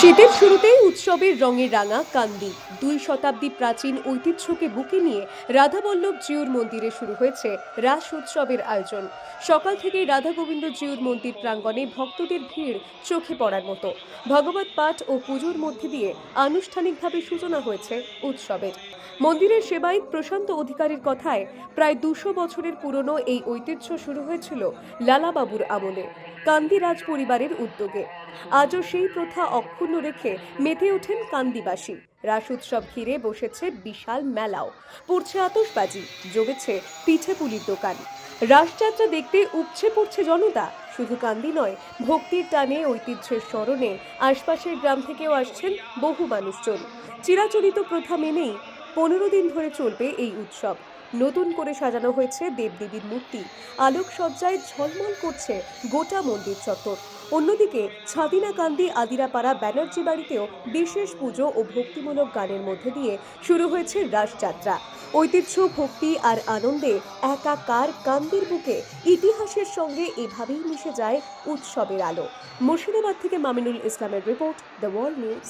শীতের শুরুতেই উৎসবের রঙে রাঙা কান্দি। দুই শতাব্দী প্রাচীন ঐতিহ্যকে বুকে নিয়ে রাধাবল্লভ জিউর মন্দিরে শুরু হয়েছে রাস উৎসবের আয়োজন। সকাল থেকেই রাধা গোবিন্দ জিউর মন্দির প্রাঙ্গণে ভক্তদের ভিড় চোখে পড়ার মতো। ভগবত পাঠ ও পুজোর মধ্যে দিয়ে আনুষ্ঠানিকভাবে সূচনা হয়েছে উৎসবের। মন্দিরের সেবায়িত প্রশান্ত অধিকারীর কথায় প্রায় দুশো বছরের পুরনো এই ঐতিহ্য শুরু হয়েছিল লালাবাবুর আমলে কান্দি রাজ পরিবারের উদ্যোগে। আজও সেই প্রথা অক্ষুণ্ণ রেখে মেতে ওঠেন কান্দিবাসী। রাস উৎসব ঘিরে বসেছে বিশাল মেলাও। পড়ছে আতশবাজি, জমেছে পিঠে পুলির দোকান। রাসযাত্রা দেখতে উপচে পড়ছে জনতা। শুধু কান্দি নয়, ভক্তির টানে ঐতিহ্যের স্মরণে আশপাশের গ্রাম থেকেও আসছেন বহু মানুষজন। চিরাচরিত প্রথা মেনেই পনেরো দিন ধরে চলবে এই উৎসব। নতুন করে সাজানো হয়েছে দেবদেবীর মূর্তি। আলোকসজ্জায় ঝলমল করছে গোটা মন্দির চত্বর। অন্যদিকে ছাদিনা কান্দি আদিরাপাড়া ব্যানার্জি বাড়িতেও বিশেষ পুজো ও ভক্তিমূলক গানের মধ্যে দিয়ে শুরু হয়েছে রাসযাত্রা। ঐতিহ্য, ভক্তি আর আনন্দে একাকার কান্দির বুকে ইতিহাসের সঙ্গে এভাবেই মিশে যায় উৎসবের আলো। মুর্শিদাবাদ থেকে মামিনুল ইসলামের রিপোর্ট, দ্য ওয়ার্ল্ড নিউজ।